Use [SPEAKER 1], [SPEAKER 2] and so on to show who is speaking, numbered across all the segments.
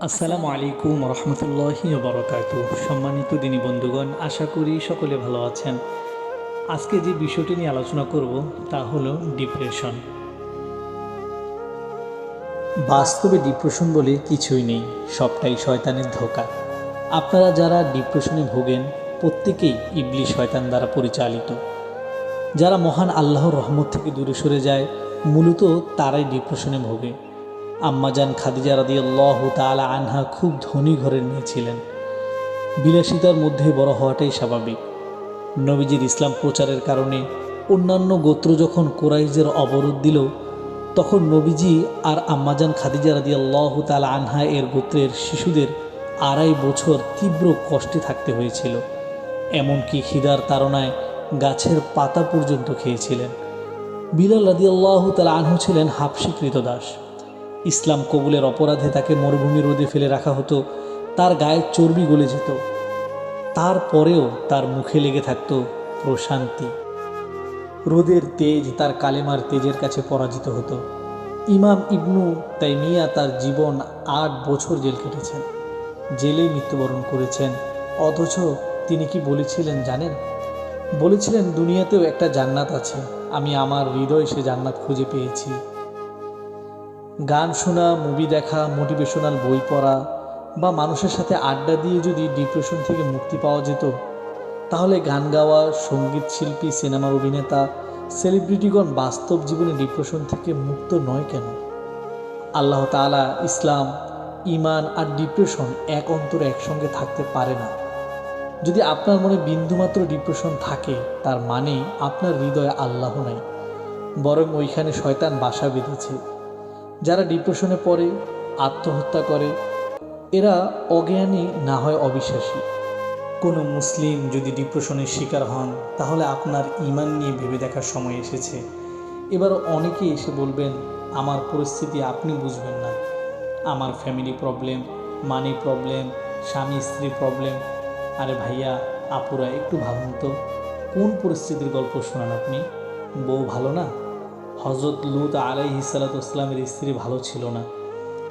[SPEAKER 1] আসসালামু আলাইকুম রহমতুল্লাহি বরকাত সম্মানিত দিনী বন্ধুগণ, আশা করি সকলে ভালো আছেন। আজকে যে বিষয়টি নিয়ে আলোচনা করব তা হলো ডিপ্রেশন। বাস্তবে ডিপ্রেশন বলে কিছুই নেই, সবটাই শয়তানের ধোকা। আপনারা যারা ডিপ্রেশনে ভোগেন, প্রত্যেকেই ইবলি শয়তান দ্বারা পরিচালিত। যারা মহান আল্লাহর রহমত থেকে দূরে সরে যায়, মূলত তারাই ডিপ্রেশনে ভোগে। আম্মাজান খাদিজা রাদিয়াল্লাহু তালা আনহা খুব ধনী ঘরের মেয়ে ছিলেন। বিলাসিতার মধ্যে বড় হওয়াটাই স্বাভাবিক। নবীজির ইসলাম প্রচারের কারণে অন্যান্য গোত্র যখন কোরাইজের অবরোধ দিল, তখন নবীজি আর আম্মাজান খাদিজা রাদিয়াল্লাহু তালা আনহা এর গোত্রের শিশুদের আড়াই বছর তীব্র কষ্টে থাকতে হয়েছিল। এমনকি খিদার তাড়নায় গাছের পাতা পর্যন্ত খেয়েছিলেন। বিলাল রাদিয়াল্লাহু তাআলা আনহু ছিলেন হাফসি দাস। ইসলাম কবুলের অপরাধে তাকে মরুভূমি রোদে ফেলে রাখা হতো, তার গায়ে চর্বি গলে যেত। তারপরেও তার মুখে লেগে থাকত প্রশান্তি। রোদের তেজ তার কালেমার তেজের কাছে পরাজিত হতো। ইমাম ইবনু তাইমিয়া তার জীবন আট বছর জেল কেটেছেন। জেলেই মৃত্যুবরণ করেছেন। অথচ তিনি কি বলেছিলেন জানেন? বলেছিলেন, দুনিয়াতেও একটা জান্নাত আছে। আমি আমার হৃদয় সে জান্নাত খুঁজে পেয়েছি। গান শোনা মুভি দেখা মোটিভেশনাল বই পড়া বা মানুষের সাথে আড্ডা দিয়ে যদি ডিপ্রেশন থেকে মুক্তি পাওয়া যেত, তাহলে গান গাওয়া, সংগীত শিল্পী, সিনেমার অভিনেতা সেলিব্রিটিগণ বাস্তব জীবনে ডিপ্রেশন থেকে মুক্ত নয় কেন? আল্লাহ তাআলা ইসলাম ইমান আর ডিপ্রেশন এক অন্তরে একসঙ্গে থাকতে পারে না। যদি আপনার মনে বিন্দুমাত্র ডিপ্রেশন থাকে, তার মানে আপনার হৃদয়ে আল্লাহ নাই, বরং ওইখানে শয়তান বাসা বেঁধেছে। যারা ডিপ্রেশনে পড়ে, আত্মহত্যা করে, এরা অজ্ঞানী না হয় অবিশ্বাসী। কোনো মুসলিম যদি ডিপ্রেশনের শিকার হন, তাহলে আপনার ইমান নিয়ে ভেবে দেখার সময় এসেছে। এবার অনেকেই এসে বলবেন, আমার পরিস্থিতি আপনি বুঝবেন না। আমার ফ্যামিলি প্রবলেম মানি প্রবলেম স্বামী স্ত্রী প্রবলেম আরে ভাইয়া, আপুরা, একটু ভাবুন তো, কোন পরিস্থিতির গল্প শোনান আপনি? বউ ভালো না? হজরত লুত আলাই স্ত্রী ভালো ছিল না।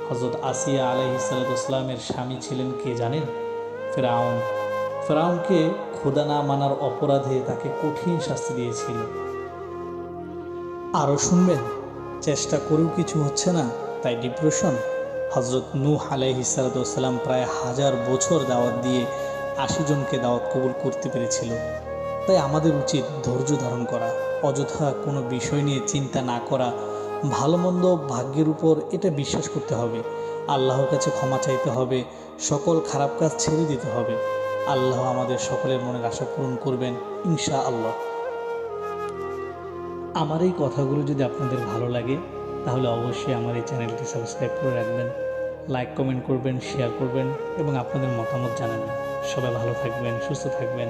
[SPEAKER 1] হজরত আসিয়া আলাই হিসালাতামের স্বামী ছিলেন কে জানেন? ফেরাউন। ফেরাউনকে খোদা না মানার অপরাধে তাকে কঠিন শাস্তি দিয়েছিল। আরও শুনবেন, চেষ্টা করেও কিছু হচ্ছে না, তাই ডিপ্রেশন হজরত নূহ আলাই হিসালাতাম প্রায় হাজার বছর দাওয়াত দিয়ে আশি জনকে দাওয়াত কবুল করতে পেরেছিল। তাই আমাদের উচিত ধৈর্য ধারণ করা, অযথা কোনো বিষয় নিয়ে চিন্তা না করা। ভালো মন্দ ভাগ্যের উপর এটা বিশ্বাস করতে হবে। আল্লাহর কাছে ক্ষমা চাইতে হবে, সকল খারাপ কাজ ছেড়ে দিতে হবে। আল্লাহ আমাদের সকলের মনের আশা পূরণ করবেন ইনশা আল্লাহ আমার এই কথাগুলো যদি আপনাদের ভালো লাগে, তাহলে অবশ্যই আমার এই চ্যানেলটি সাবস্ক্রাইব করে রাখবেন, লাইক, কমেন্ট করবেন, শেয়ার করবেন এবং আপনাদের মতামত জানাবেন। সবাই ভালো থাকবেন, সুস্থ থাকবেন।